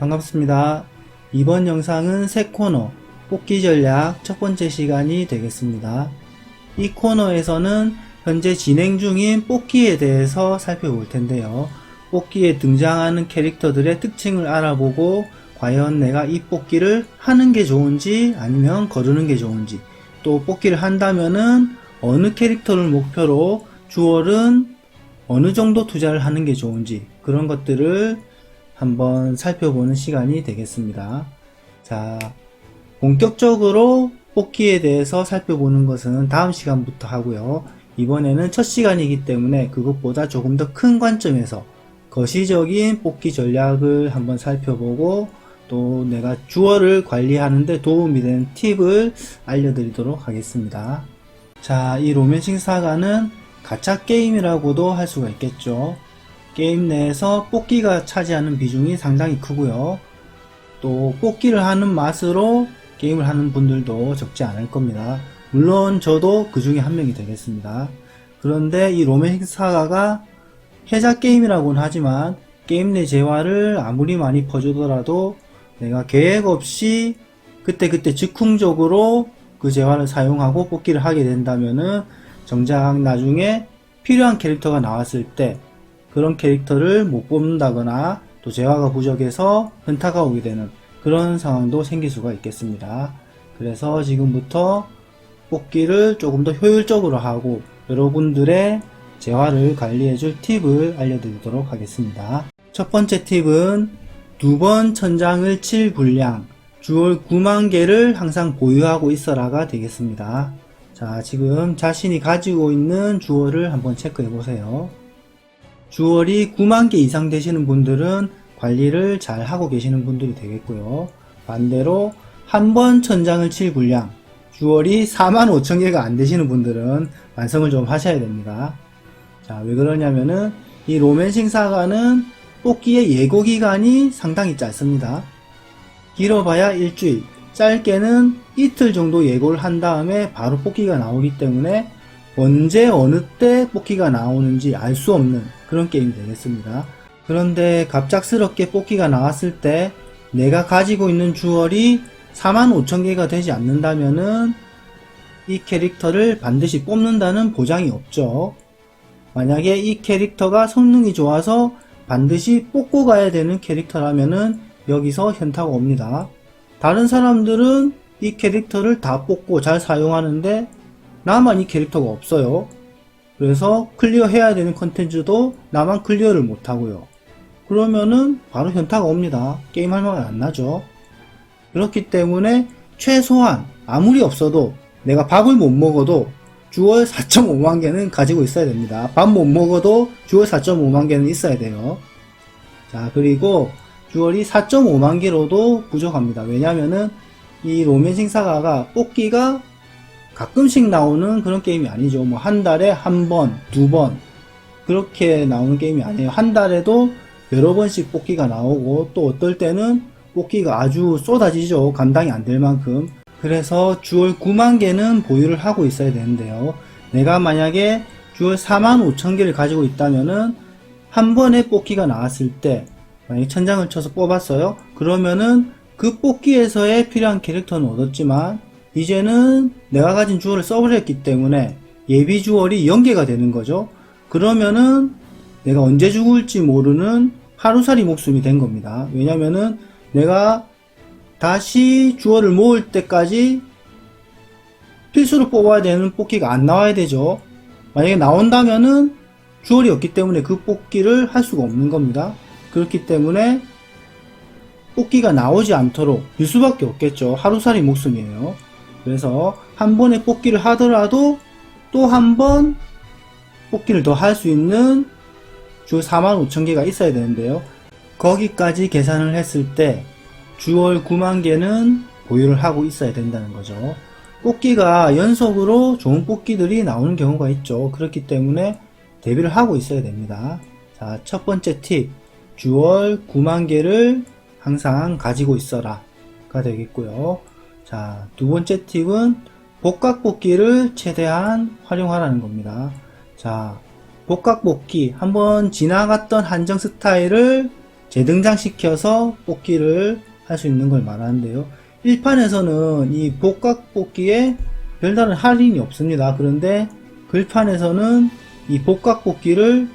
반갑습니다. 이번 영상은 새 코너 뽑기 전략 첫 번째 시간이 되겠습니다. 이 코너에서는 현재 진행 중인 뽑기에 대해서 살펴볼 텐데요. 뽑기에 등장하는 캐릭터들의 특징을 알아보고 과연 내가 이 뽑기를 하는 게 좋은지 아니면 거르는 게 좋은지 또 뽑기를 한다면은 어느 캐릭터를 목표로 주얼은 어느 정도 투자를 하는 게 좋은지 그런 것들을 한번 살펴보는 시간이 되겠습니다. 자, 본격적으로 뽑기에 대해서 살펴보는 것은 다음 시간부터 하고요. 이번에는 첫 시간이기 때문에 그것보다 조금 더 큰 관점에서 거시적인 뽑기 전략을 한번 살펴보고 또 내가 주어를 관리하는데 도움이 되는 팁을 알려드리도록 하겠습니다. 자, 이 로맨싱 사가는 가짜 게임이라고도 할 수가 있겠죠. 게임 내에서 뽑기가 차지하는 비중이 상당히 크고요. 또 뽑기를 하는 맛으로 게임을 하는 분들도 적지 않을 겁니다. 물론 저도 그 중에 한 명이 되겠습니다. 그런데 이 로맨식 사가가 해자 게임이라고는 하지만 게임 내 재화를 아무리 많이 퍼주더라도 내가 계획 없이 그때그때 즉흥적으로 그 재화를 사용하고 뽑기를 하게 된다면은 정작 나중에 필요한 캐릭터가 나왔을 때 그런 캐릭터를 못 뽑는다거나 또 재화가 부족해서 현타가 오게 되는 그런 상황도 생길 수가 있겠습니다. 그래서 지금부터 뽑기를 조금 더 효율적으로 하고 여러분들의 재화를 관리해줄 팁을 알려드리도록 하겠습니다. 첫 번째 팁은 두 번 천장을 칠 분량 주얼 9만 개를 항상 보유하고 있어라가 되겠습니다. 자, 지금 자신이 가지고 있는 주얼을 한번 체크해 보세요. 주얼이 9만 개 이상 되시는 분들은 관리를 잘 하고 계시는 분들이 되겠고요. 반대로 한 번 천장을 칠 분량 주얼이 4만 5천 개가 안 되시는 분들은 완성을 좀 하셔야 됩니다. 자, 왜 그러냐면은 이 로맨싱 사가는 뽑기의 예고 기간이 상당히 짧습니다. 길어봐야 일주일, 짧게는 이틀 정도 예고를 한 다음에 바로 뽑기가 나오기 때문에 언제 어느 때 뽑기가 나오는지 알 수 없는 그런 게임이 되겠습니다. 그런데 갑작스럽게 뽑기가 나왔을 때 내가 가지고 있는 주얼이 45,000개가 되지 않는다면은 이 캐릭터를 반드시 뽑는다는 보장이 없죠. 만약에 이 캐릭터가 성능이 좋아서 반드시 뽑고 가야 되는 캐릭터라면은 여기서 현타가 옵니다. 다른 사람들은 이 캐릭터를 다 뽑고 잘 사용하는데 나만 이 캐릭터가 없어요. 그래서 클리어 해야 되는 컨텐츠도 나만 클리어를 못하고요. 그러면은 바로 현타가 옵니다. 게임 할 만은 안 나죠. 그렇기 때문에 최소한 아무리 없어도 내가 밥을 못 먹어도 주얼 4.5만 개는 가지고 있어야 됩니다. 밥 못 먹어도 주얼 4.5만 개는 있어야 돼요. 자, 그리고 주얼이 4.5만 개로도 부족합니다. 왜냐면은 이 로맨싱 사가가 뽑기가 가끔씩 나오는 그런 게임이 아니죠. 뭐 한 달에 한 번, 두 번 그렇게 나오는 게임이 아니에요. 한 달에도 여러 번씩 뽑기가 나오고 또 어떨 때는 뽑기가 아주 쏟아지죠. 감당이 안 될 만큼. 그래서 주얼 9만 개는 보유를 하고 있어야 되는데요. 내가 만약에 주얼 4만 5천 개를 가지고 있다면은 한 번에 뽑기가 나왔을 때 만약에 천장을 쳐서 뽑았어요. 그러면은 그 뽑기에서의 필요한 캐릭터는 얻었지만 이제는 내가 가진 주얼을 써버렸기 때문에 예비 주얼이 0개가 되는 거죠. 그러면은 내가 언제 죽을지 모르는 하루살이 목숨이 된 겁니다. 왜냐면은 내가 다시 주얼을 모을 때까지 필수로 뽑아야 되는 뽑기가 안 나와야 되죠. 만약에 나온다면은 주얼이 없기 때문에 그 뽑기를 할 수가 없는 겁니다. 그렇기 때문에 뽑기가 나오지 않도록 일 수밖에 없겠죠. 하루살이 목숨이에요. 그래서 한 번에 뽑기를 하더라도 또 한 번 뽑기를 더 할 수 있는 주 4만 5천 개가 있어야 되는데요. 거기까지 계산을 했을 때 주월 9만 개는 보유를 하고 있어야 된다는 거죠. 뽑기가 연속으로 좋은 뽑기들이 나오는 경우가 있죠. 그렇기 때문에 대비를 하고 있어야 됩니다. 자, 첫 번째 팁. 주월 9만 개를 항상 가지고 있어라. 가 되겠고요. 자, 두 번째 팁은 복각 뽑기를 최대한 활용하라는 겁니다. 자, 복각 뽑기. 한번 지나갔던 한정 스타일을 재등장시켜서 뽑기를 할 수 있는 걸 말하는데요. 1판에서는 이 복각 뽑기에 별다른 할인이 없습니다. 그런데 글판에서는 이 복각 뽑기를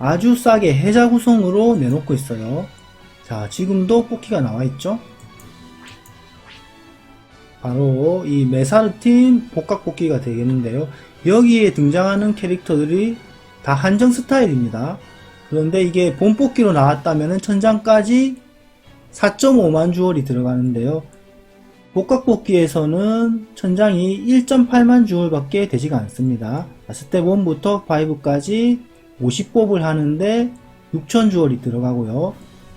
아주 싸게 해자 구성으로 내놓고 있어요. 자, 지금도 뽑기가 나와 있죠? 바로 이 메사르팀 복각 뽑기가 되겠는데요. 여기에 등장하는 캐릭터들이 다 한정 스타일입니다. 그런데 이게 본 뽑기로 나왔다면 천장까지 4.5만 주얼이 들어가는데요. 복각 뽑기에서는 천장이 1.8만 주얼밖에 되지가 않습니다. 스텝 1부터 5까지 50뽑을 하는데 6천 주얼이 들어가고요.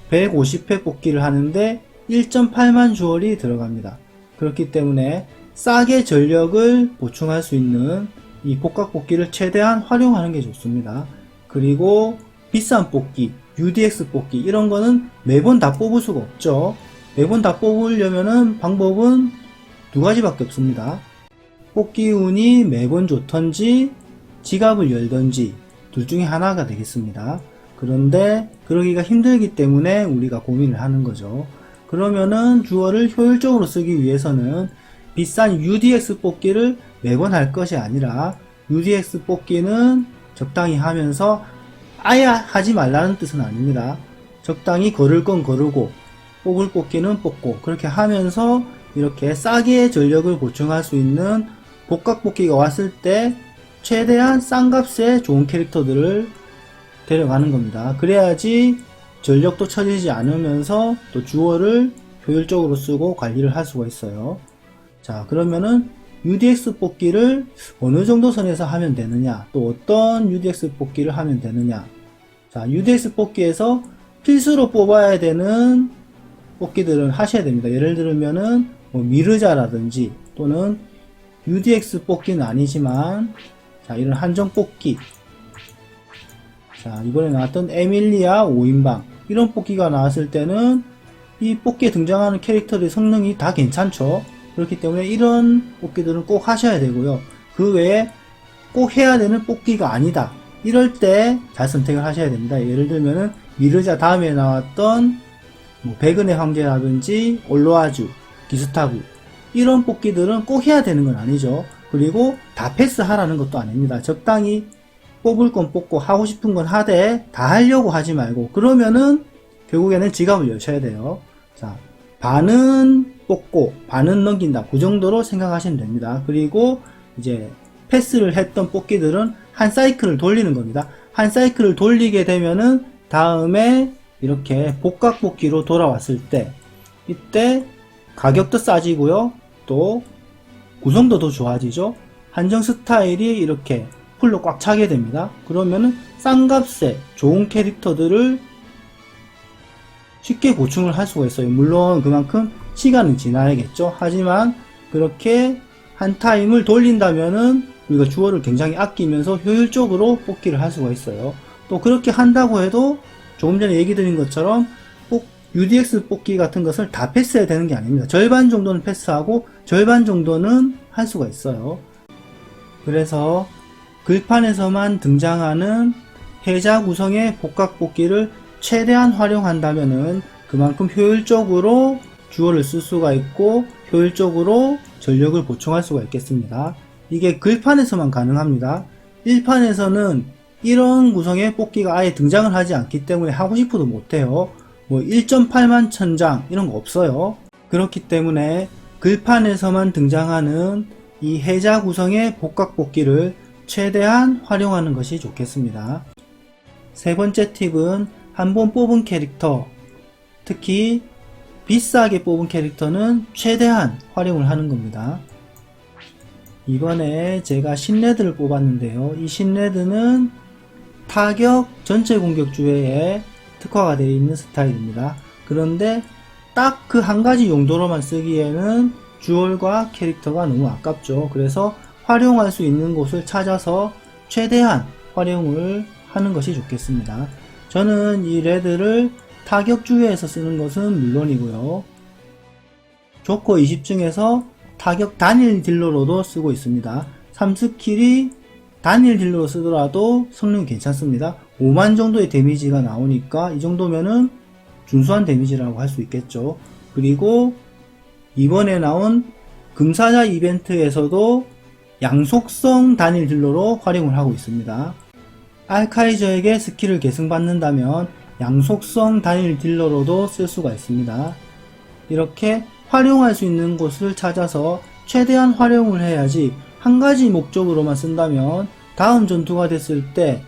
150회 뽑기를 하는데 1.8만 주얼이 들어갑니다. 그렇기 때문에 싸게 전력을 보충할 수 있는 이 복각 뽑기를 최대한 활용하는 게 좋습니다. 그리고 비싼 뽑기, UDX 뽑기 이런 거는 매번 다 뽑을 수가 없죠. 매번 다 뽑으려면은 방법은 두 가지밖에 없습니다. 뽑기 운이 매번 좋던지 지갑을 열던지 둘 중에 하나가 되겠습니다. 그런데 그러기가 힘들기 때문에 우리가 고민을 하는 거죠. 그러면은 주어를 효율적으로 쓰기 위해서는 비싼 UDX 뽑기를 매번 할 것이 아니라 UDX 뽑기는 적당히 하면서 아예 하지 말라는 뜻은 아닙니다. 적당히 걸을 건 거르고 뽑을 뽑기는 뽑고 그렇게 하면서 이렇게 싸게 전력을 보충할 수 있는 복각 뽑기가 왔을 때 최대한 싼 값에 좋은 캐릭터들을 데려가는 겁니다. 그래야지 전력도 처지지 않으면서 또 주어를 효율적으로 쓰고 관리를 할 수가 있어요. 자, 그러면은 UDX 뽑기를 어느 정도 선에서 하면 되느냐, 또 어떤 UDX 뽑기를 하면 되느냐. 자, UDX 뽑기에서 필수로 뽑아야 되는 뽑기들은 하셔야 됩니다. 예를 들면은 뭐 미르자라든지 또는 UDX 뽑기는 아니지만 자, 이런 한정 뽑기. 자, 이번에 나왔던 에밀리아 5인방. 이런 뽑기가 나왔을 때는 이 뽑기에 등장하는 캐릭터들의 성능이 다 괜찮죠. 그렇기 때문에 이런 뽑기들은 꼭 하셔야 되고요. 그 외에 꼭 해야 되는 뽑기가 아니다. 이럴 때 잘 선택을 하셔야 됩니다. 예를 들면은 미르자 다음에 나왔던 뭐 백은의 황제라든지 올로아주, 기스타구 이런 뽑기들은 꼭 해야 되는 건 아니죠. 그리고 다 패스하라는 것도 아닙니다. 적당히 뽑을 건 뽑고 하고 싶은 건 하되 다 하려고 하지 말고 그러면은 결국에는 지갑을 여셔야 돼요. 자, 반은 뽑고 반은 넘긴다. 그 정도로 생각하시면 됩니다. 그리고 이제 패스를 했던 뽑기들은 한 사이클을 돌리는 겁니다. 한 사이클을 돌리게 되면은 다음에 이렇게 복각 뽑기로 돌아왔을 때 이때 가격도 싸지고요. 또 구성도 더 좋아지죠. 한정 스타일이 이렇게 풀로 꽉 차게 됩니다. 그러면은 싼 값에 좋은 캐릭터들을 쉽게 보충을 할 수가 있어요. 물론 그만큼 시간은 지나야겠죠. 하지만 그렇게 한 타임을 돌린다면은 우리가 주어를 굉장히 아끼면서 효율적으로 뽑기를 할 수가 있어요. 또 그렇게 한다고 해도 조금 전에 얘기 드린 것처럼 꼭 UDX 뽑기 같은 것을 다 패스해야 되는 게 아닙니다. 절반 정도는 패스하고 절반 정도는 할 수가 있어요. 그래서 글판에서만 등장하는 해자 구성의 복각 뽑기를 최대한 활용한다면은 그만큼 효율적으로 주어를 쓸 수가 있고 효율적으로 전력을 보충할 수가 있겠습니다. 이게 글판에서만 가능합니다. 1판에서는 이런 구성의 뽑기가 아예 등장을 하지 않기 때문에 하고 싶어도 못해요. 뭐 1.8만 천장 이런 거 없어요. 그렇기 때문에 글판에서만 등장하는 이 해자 구성의 복각 뽑기를 최대한 활용하는 것이 좋겠습니다. 세 번째 팁은 한 번 뽑은 캐릭터, 특히 비싸게 뽑은 캐릭터는 최대한 활용을 하는 겁니다. 이번에 제가 신레드를 뽑았는데요. 이 신레드는 타격 전체 공격 주회에 특화가 되어 있는 스타일입니다. 그런데 딱 그 한 가지 용도로만 쓰기에는 주얼과 캐릭터가 너무 아깝죠. 그래서 활용할 수 있는 곳을 찾아서 최대한 활용을 하는 것이 좋겠습니다. 저는 이 레드를 타격 주회에서 쓰는 것은 물론이고요. 조커 20 중에서 타격 단일 딜러로도 쓰고 있습니다. 3스킬이 단일 딜러로 쓰더라도 성능이 괜찮습니다. 5만 정도의 데미지가 나오니까 이 정도면은 준수한 데미지라고 할 수 있겠죠. 그리고 이번에 나온 금사자 이벤트에서도 양속성 단일 딜러로 활용을 하고 있습니다. 알카이저에게 스킬을 계승받는다면 양속성 단일 딜러로도 쓸 수가 있습니다. 이렇게 활용할 수 있는 곳을 찾아서 최대한 활용을 해야지 한 가지 목적으로만 쓴다면 다음 전투가 됐을 때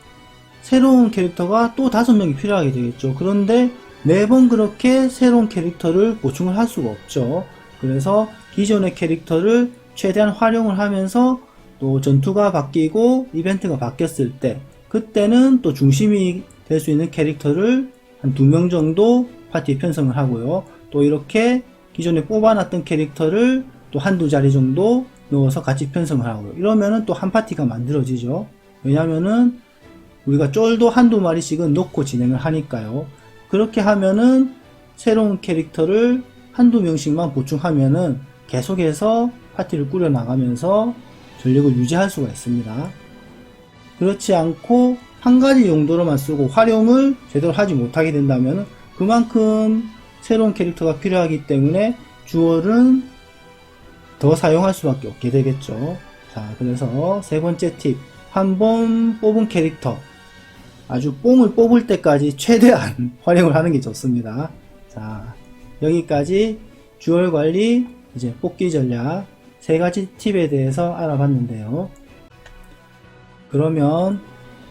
새로운 캐릭터가 또 다섯 명이 필요하게 되겠죠. 그런데 매번 그렇게 새로운 캐릭터를 보충을 할 수가 없죠. 그래서 기존의 캐릭터를 최대한 활용을 하면서 또 전투가 바뀌고 이벤트가 바뀌었을 때 그때는 또 중심이 될 수 있는 캐릭터를 한 두 명 정도 파티에 편성을 하고요. 또 이렇게 기존에 뽑아놨던 캐릭터를 또 한두 자리 정도 넣어서 같이 편성을 하고요. 이러면은 또 한 파티가 만들어지죠. 왜냐면은 우리가 쫄도 한두 마리씩은 넣고 진행을 하니까요. 그렇게 하면은 새로운 캐릭터를 한두 명씩만 보충하면은 계속해서 파티를 꾸려 나가면서 전력을 유지할 수가 있습니다. 그렇지 않고 한 가지 용도로만 쓰고 활용을 제대로 하지 못하게 된다면 그만큼 새로운 캐릭터가 필요하기 때문에 주얼은 더 사용할 수밖에 없게 되겠죠. 자, 그래서 세 번째 팁. 한 번 뽑은 캐릭터. 아주 뽕을 뽑을 때까지 최대한 활용을 하는 게 좋습니다. 자, 여기까지 주얼 관리, 이제 뽑기 전략 세 가지 팁에 대해서 알아봤는데요. 그러면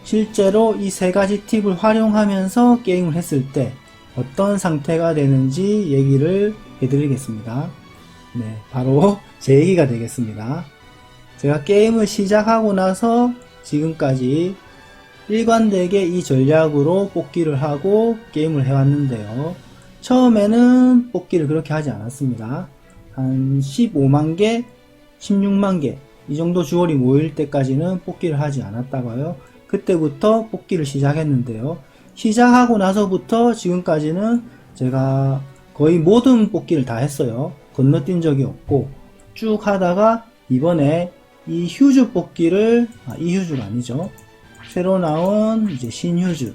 실제로 이 세 가지 팁을 활용하면서 게임을 했을 때 어떤 상태가 되는지 얘기를 해드리겠습니다. 네, 바로 제 얘기가 되겠습니다. 제가 게임을 시작하고 나서 지금까지 일관되게 이 전략으로 뽑기를 하고 게임을 해왔는데요. 처음에는 뽑기를 그렇게 하지 않았습니다. 한 15만 개, 16만 개, 이 정도 주얼이 모일 때까지는 뽑기를 하지 않았다가요. 그때부터 뽑기를 시작했는데요. 시작하고 나서부터 지금까지는 제가 거의 모든 뽑기를 다 했어요. 건너뛴 적이 없고 쭉 하다가 이번에 이 휴즈 뽑기를 아, 이 휴즈가 아니죠. 새로 나온 이제 신 휴즈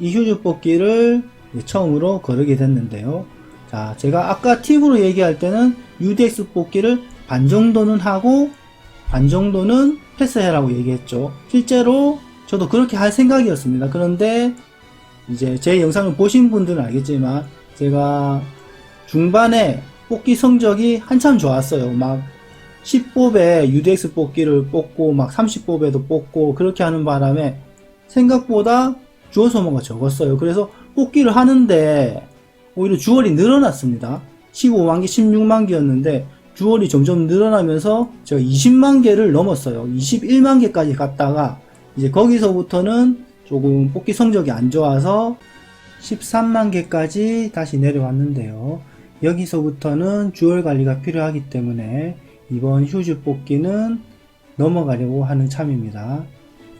이 휴즈 뽑기를 처음으로 거르게 됐는데요. 자, 제가 아까 팁으로 얘기할 때는 UDX 뽑기를 반 정도는 하고 반 정도는 패스해라고 얘기했죠. 실제로 저도 그렇게 할 생각이었습니다. 그런데 이제 제 영상을 보신 분들은 알겠지만 제가 중반에 뽑기 성적이 한참 좋았어요. 막 10뽑에 UDX 뽑기를 뽑고 막 30뽑에도 뽑고 그렇게 하는 바람에 생각보다 주어 소모가 적었어요. 그래서 뽑기를 하는데 오히려 주얼이 늘어났습니다. 15만 개, 16만 개였는데 주얼이 점점 늘어나면서 제가 20만 개를 넘었어요. 21만 개까지 갔다가 이제 거기서부터는 조금 뽑기 성적이 안 좋아서 13만 개까지 다시 내려왔는데요. 여기서부터는 주얼 관리가 필요하기 때문에 이번 휴즈 뽑기는 넘어가려고 하는 참입니다.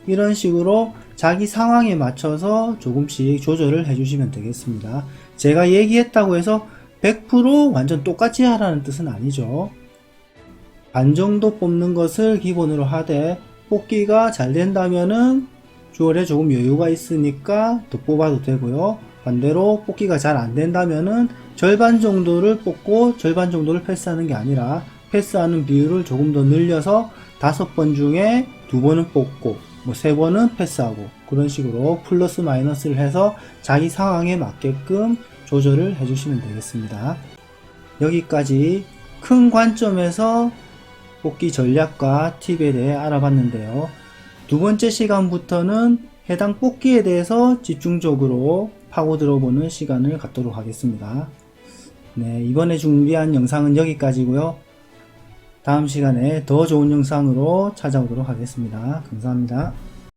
이런 식으로 자기 상황에 맞춰서 조금씩 조절을 해주시면 되겠습니다. 제가 얘기했다고 해서 100% 완전 똑같이 하라는 뜻은 아니죠. 반 정도 뽑는 것을 기본으로 하되 뽑기가 잘 된다면은 주얼에 조금 여유가 있으니까 더 뽑아도 되고요. 반대로 뽑기가 잘 안 된다면은 절반 정도를 뽑고 절반 정도를 패스하는 게 아니라 패스하는 비율을 조금 더 늘려서 다섯 번 중에 두 번은 뽑고 뭐 세 번은 패스하고 그런 식으로 플러스 마이너스를 해서 자기 상황에 맞게끔 조절을 해주시면 되겠습니다. 여기까지 큰 관점에서 뽑기 전략과 팁에 대해 알아봤는데요. 두 번째 시간부터는 해당 뽑기에 대해서 집중적으로 파고 들어보는 시간을 갖도록 하겠습니다. 네, 이번에 준비한 영상은 여기까지고요. 다음 시간에 더 좋은 영상으로 찾아오도록 하겠습니다. 감사합니다.